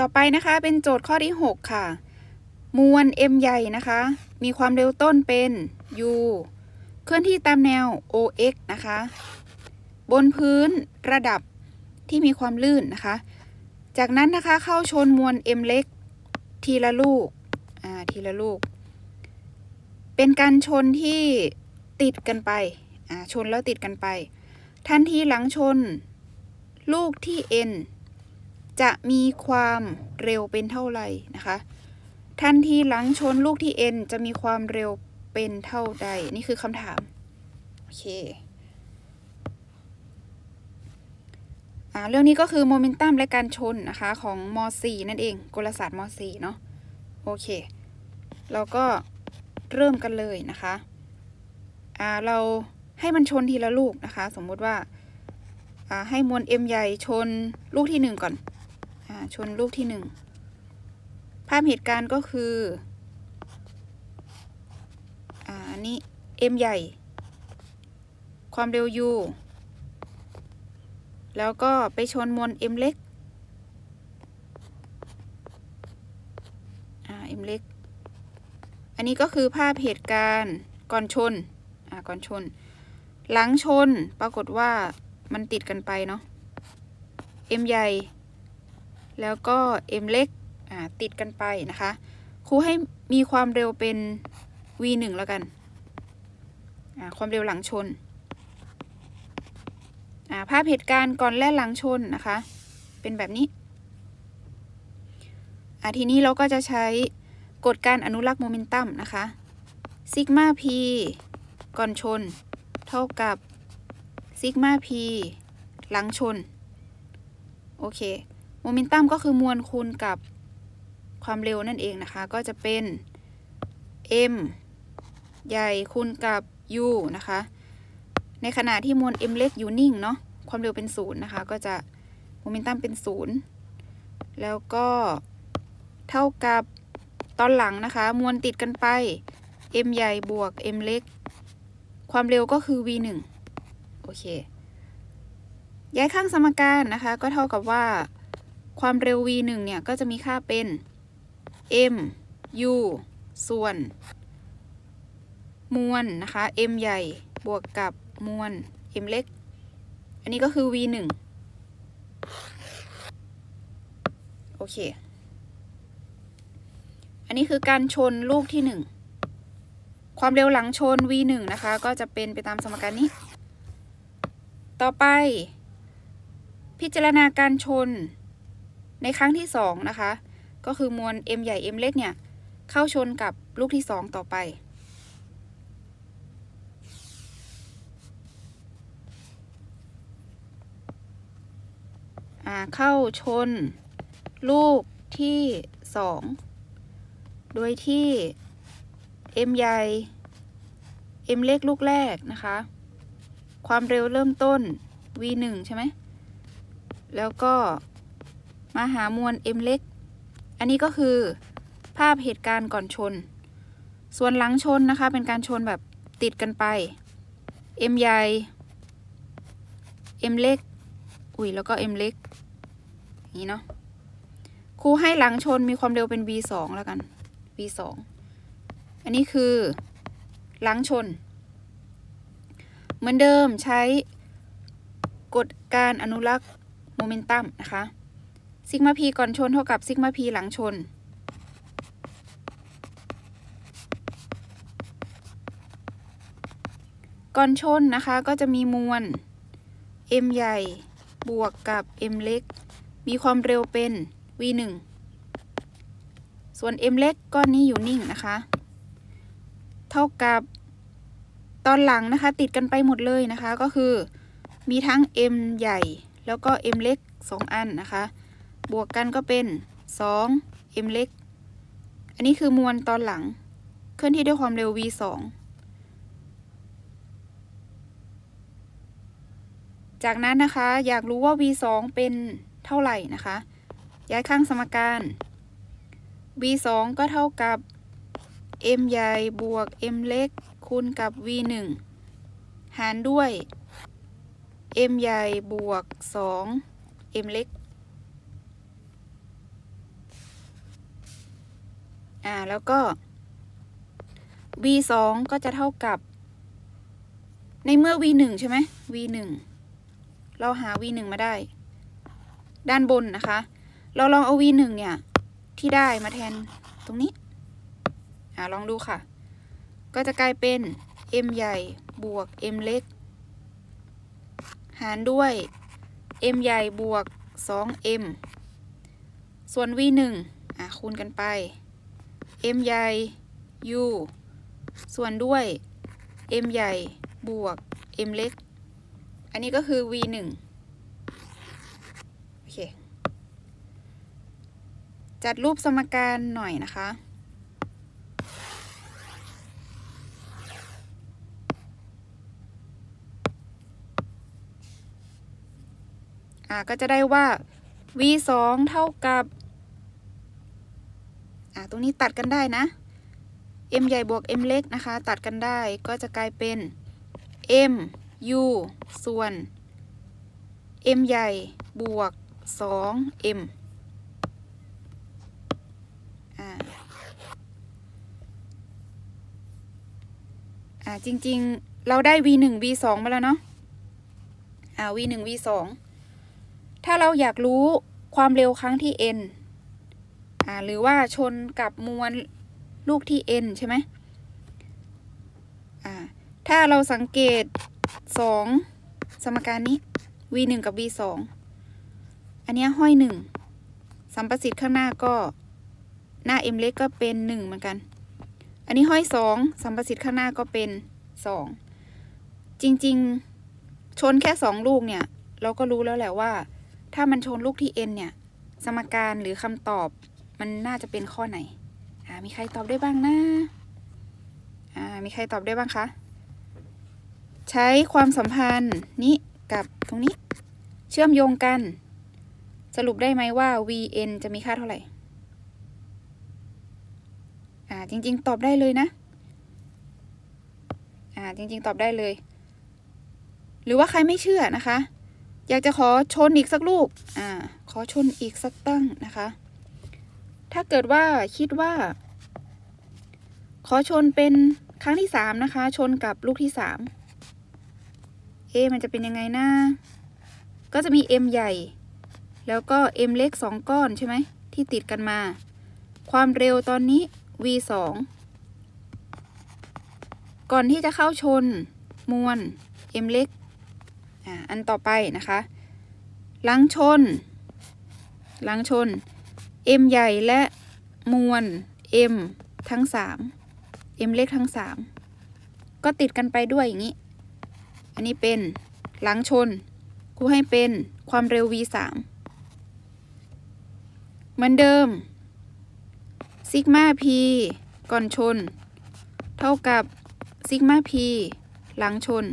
ต่อไปนะคะเป็นโจทย์ข้อที่ 6 ค่ะ มวล m ใหญ่นะคะ มีความเร็วต้นเป็น u เคลื่อนที่ตามแนว ox นะคะ บนพื้นระดับที่มีความลื่นนะคะ จากนั้นนะคะเข้าชนมวล m เล็ก ทีละลูก อ่า ทีละลูก เป็นการชนที่ติดกันไป อ่า ชนแล้วติดกันไป ทันทีหลังชน ลูกที่ n จะมีความเร็วเป็นเท่าไหร่นะคะทันทีหลังชนลูกที่ n จะมีความเร็วเป็นเท่าใด นี่คือคำถาม โอเคอ่าเรื่องนี้ก็คือโมเมนตัมและการชนนะคะ ของม .4 นั่นเองกลศาสตร์ม .4 เนาะโอเค เราก็เริ่มกันเลยนะคะอ่าเราให้มันชนทีละลูกนะคะ สมมุติว่าอ่าให้มวล m ใหญ่ชนลูกที่หนึ่งก่อน ชนลูกที่หนึ่งภาพเหตุการณ์ก็คืออันนี้ m ใหญ่ ความเร็ว u แล้วก็ไปชนมวล m เล็กอ่า m เล็ก อันนี้ก็คือภาพเหตุการณ์ก่อนชนอ่าก่อนชน หลังชนปรากฏว่ามันติดกันไปเนาะ m ใหญ่ แล้วก็ m เล็กติดกันไปนะคะ ครูให้มีความเร็วเป็น v 1แล้วกัน ความเร็วหลังชนาภาพเหตุการณ์ก่อนและหลังชนนะคะ เป็นแบบนี้ ทีนี้เราก็จะใช้กฎการอนุรักษ์โมเมนตัมนะคะซิกมาพีก่อนชน เท่ากับซิกมาพีหลังชน โอเค โมเมนตัมก็คือมวลคูณกับความเร็วนั่นเองนะคะ ก็จะเป็น m ใหญ่คูณกับ u นะคะ ในขณะที่มวล m เล็กอยู่นิ่งเนาะ ความเร็วเป็นศูนย์นะคะ ก็จะโมเมนตัมเป็นศูนย์แล้วก็เท่ากับตอนหลังนะคะ มวลติดกันไป m ใหญ่บวก m เล็ก ความเร็วก็คือ v 1โอเค ย้ายข้างสมการนะคะ ก็เท่ากับว่า ความเร็ว v 1เนี่ย ก็จะมีค่าเป็น m u ส่วน มวลนะคะ m ใหญ่บวกกับมวล m เล็ก อันนี้ก็คือ v 1โอเค อันนี้คือการชนลูกที่ 1 ความเร็วหลังชน v 1นะคะ ก็จะเป็นไปตามสมการนี้ ต่อไป พิจารณาการชน ในครั้งที่ 2 นะคะ ก็คือมวล m ใหญ่ m เล็กเนี่ย เข้าชนกับลูกที่ 2 ต่อไปอ่าเข้าชน ลูกที่ 2 โดยที่ m ใหญ่ m เล็กลูกแรกนะคะ ความเร็วเริ่มต้น v 1ใช่ไหม แล้วก็ มาหามวล m เล็ก อันนี้ก็คือภาพเหตุการณ์ก่อนชน ส่วนหลังชนนะคะ เป็นการชนแบบติดกันไป m ใหญ่ m เล็ก อุ้ยแล้วก็ m เล็กนี้เนาะ ครูให้หลังชนมีความเร็วเป็น v 2แล้วกัน v 2อันนี้คือหลังชน เหมือนเดิมใช้กฎการอนุรักษ์โมเมนตัมนะคะ ซิกมาพีก่อนชนเท่ากับซิกมาพีหลังชน ก่อนชนนะคะก็จะมีมวล m ใหญ่บวกกับ m เล็ก มีความเร็วเป็น v 1ส่วน m เล็กก้อนนี้อยู่นิ่งนะคะ เท่ากับตอนหลังนะคะติดกันไปหมดเลยนะคะก็คือมีทั้ง m ใหญ่แล้วก็ m เล็ก 2 อันนะคะ บวกกันก็เป็น 2 m เล็ก อันนี้คือมวลตอนหลัง เคลื่อนที่ด้วยความเร็ว v 2จากนั้นนะคะ อยากรู้ว่า v 2เป็นเท่าไหร่นะคะ ย้ายข้างสมการ v 2ก็เท่ากับ m ใหญ่บวก m เล็ก คูณกับ v 1หารด้วย m ใหญ่บวก 2 m เล็ก อ่า แล้วก็ v สองก็จะเท่ากับ ในเมื่อ v หนึ่งใช่ไหม v หนึ่งเราหา v หนึ่งมาได้ ด้านบนนะคะ เราลองเอา v หนึ่งเนี่ย ที่ได้มาแทนตรงนี้ อ่าลองดูค่ะ ก็จะกลายเป็น m ใหญ่บวก m เล็ก หารด้วย m ใหญ่บวก 2m ส่วน v 1อะคูณกันไป m ใหญ่ u ส่วนด้วย m ใหญ่บวก m เล็ก อันนี้ก็คือ v 1โอเค จัดรูปสมการหน่อยนะคะ อ่าก็จะได้ว่า v สองเท่ากับ อ่าตรงนี้ตัดกันได้นะ m ใหญ่บวก m เล็กนะคะ ตัดกันได้ก็จะกลายเป็น m u ส่วน m ใหญ่บวก 2m อ่าอ่าจริงๆ เราได้ v 1 v 2มาแล้วเนาะอ่า v 1 v 2ถ้าเราอยากรู้ความเร็วครั้งที่ n อ่าหรือว่าชนกับมวลลูกที่ n ใช่ไหมอ่าถ้าเราสังเกต 2 สมการนี้ v 1กับ v 2อันนี้ห้อย 1 สัมประสิทธิ์ข้างหน้าก็หน้า m เล็กก็เป็น 1 เหมือนกัน อันนี้ห้อย 2 สัมประสิทธิ์ข้างหน้าก็เป็น 2 จริงๆชนแค่ 2 ลูกเนี่ย เราก็รู้แล้วแหละว่า ถ้ามันชนลูกที่ n เนี่ย สมการหรือคำตอบ มันน่าจะเป็นข้อไหน อ่า มีใครตอบได้บ้างนะ อ่า มีใครตอบได้บ้างคะ ใช้ความสัมพันธ์นี้กับตรงนี้ เชื่อมโยงกัน สรุปได้ไหมว่า vn จะมีค่าเท่าไหร่ อ่า จริง ๆ ตอบได้เลยนะ อ่า จริง ๆ ตอบได้เลย หรือว่าใครไม่เชื่อนะคะ อยากจะขอชนอีกสักลูก อ่า ขอชนอีกสักตั้งนะคะ ถ้าเกิดว่าคิดว่า ขอชนเป็นครั้งที่สามนะคะ ชนกับลูกที่สามเอะมันจะเป็นยังไงนะ ก็จะมี m ใหญ่ แล้วก็ m เล็กสองก้อนใช่ไหม ที่ติดกันมา ความเร็วตอนนี้ v สองก่อนที่จะเข้าชนมวล m เล็กอันต่อไปนะคะ หลังชน หลังชน m ใหญ่และมวล m ทั้งสาม m เล็กทั้งสามก็ติดกันไปด้วยอย่างนี้ อันนี้เป็นหลังชนครูให้เป็นความเร็ว v สามเหมือนเดิมซิกมา p ก่อนชน เท่ากับซิกมา p หลังชน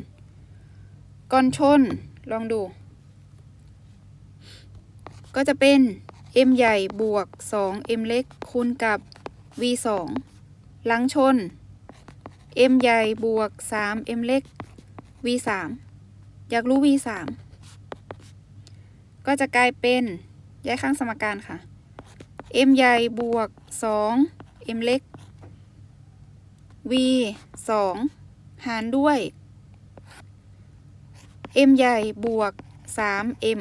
ก่อนชน ลองดู ก็จะเป็น m ใหญ่บวก 2 m เล็กคูณกับ v 2หลังชน m ใหญ่บวก 3 m เล็ก v 3อยากรู้ v 3ก็จะกลายเป็นย้ายข้างสมการค่ะ m ใหญ่บวก 2 m เล็ก v 2หารด้วย m ใหญ่บวก 3m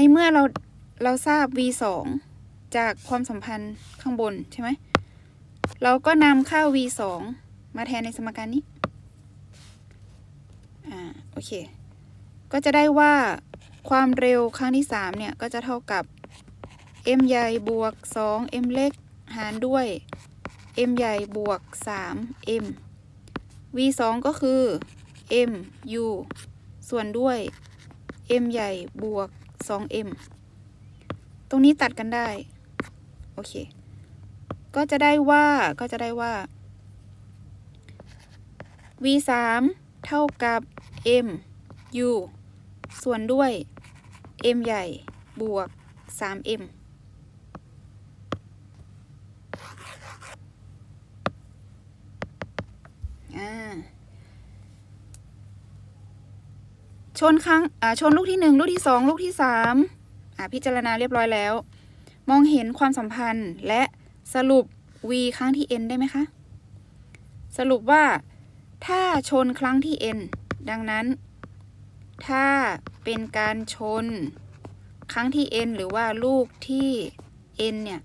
ในเมื่อเราเราทราบ v 2จากความสัมพันธ์ข้างบนใช่ไหม เราก็นำค่า v 2มาแทนในสมการนี้ อ่า โอเค ก็จะได้ว่าความเร็วครั้งที่ 3 เนี่ย ก็จะเท่ากับ m ใหญ่บวก 2 m เล็ก หารด้วย m ใหญ่บวก 3 m v 2ก็คือ m u ส่วนด้วย m ใหญ่บวก 2m ตรงนี้ตัดกันได้ โอเค ก็จะได้ว่าก็จะได้ว่า v 3เท่ากับ m u ส่วนด้วย m ใหญ่บวก 3m อ่า ชนครั้งอ่าชนลูกที่หนึ่งลูกที่สองลูกที่สามอ่าพิจารณาเรียบร้อยแล้ว มองเห็นความสัมพันธ์และสรุป v ครั้งที่ n ได้ไหมคะ สรุปว่า ถ้าชนครั้งที่ n ดังนั้น ถ้าเป็นการชนครั้งที่ n หรือว่าลูกที่ n เนี่ย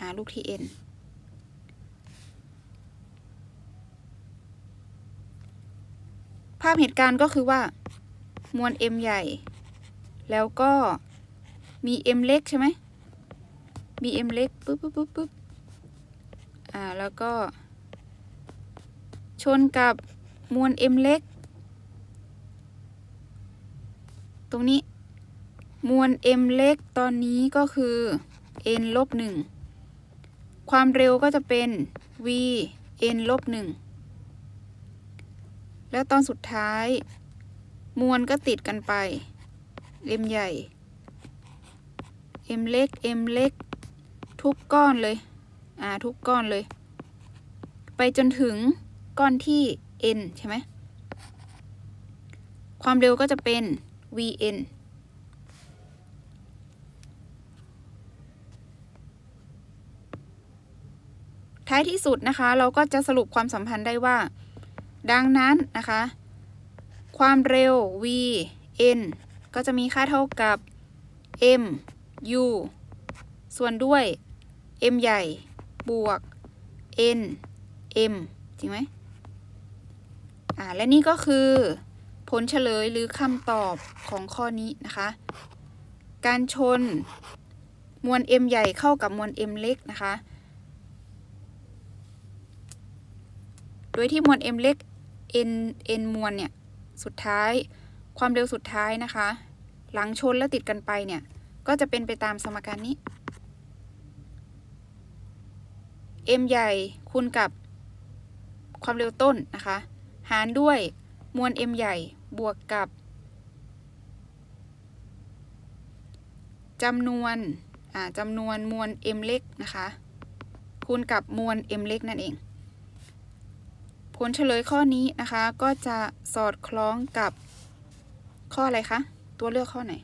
อ่าลูกที่ n ภาพเหตุการณ์ก็คือว่า มวล m ใหญ่ แล้วก็มี m เล็กใช่ไหมมี m เล็กปุ๊บปุ๊บปุ๊บปุ๊บอ่า แล้วก็ ชนกับมวล m เล็ก ตรงนี้ มวล m เล็กตอนนี้ก็คือ n ลบหนึ่งความเร็วก็จะเป็น v n ลบหนึ่งแล้วตอนสุดท้าย มวลก็ติดกันไป m ใหญ่ m เล็ก m เล็ก ทุกก้อนเลย อ่า ทุกก้อนเลย ไปจนถึงก้อนที่ n ใช่ไหม ความเร็วก็จะเป็น vn ท้ายที่สุดนะคะ เราก็จะสรุปความสัมพันธ์ได้ว่า ดังนั้นนะคะ ความเร็ว v n ก็จะมีค่าเท่ากับ m u ส่วนด้วย m ใหญ่ บวก n m จริงไหมอ่า และนี่ก็คือ ผลเฉลยหรือคำตอบของข้อนี้นะคะ การชนมวล m ใหญ่เข้ากับมวล m เล็กนะคะ โดยที่มวล m เล็ก n n มวลเนี่ย สุดท้าย ความเร็วสุดท้ายนะคะ หลังชนแล้วติดกันไปเนี่ย ก็จะเป็นไปตามสมการนี้ m ใหญ่คูณกับความเร็วต้นนะคะ หารด้วยมวล m ใหญ่บวกกับจำนวนจำนวนมวล m เล็กนะคะ คูณกับมวล m เล็กนั่นเอง ลเฉลยข้อนี้นะคะ ก็จะสอดคล้องกับข้ออะไรคะ ตัวเลือกข้อไหน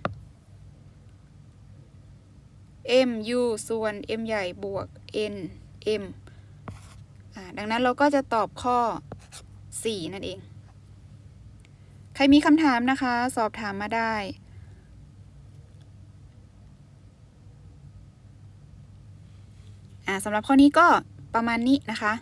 m u ส่วน m ใหญ่บวก n m ดังนั้นเราก็จะตอบข้อ 4 นั่นเอง ใครมีคำถามนะคะ สอบถามมาได้สำหรับข้อนี้ก็ประมาณนี้นะคะ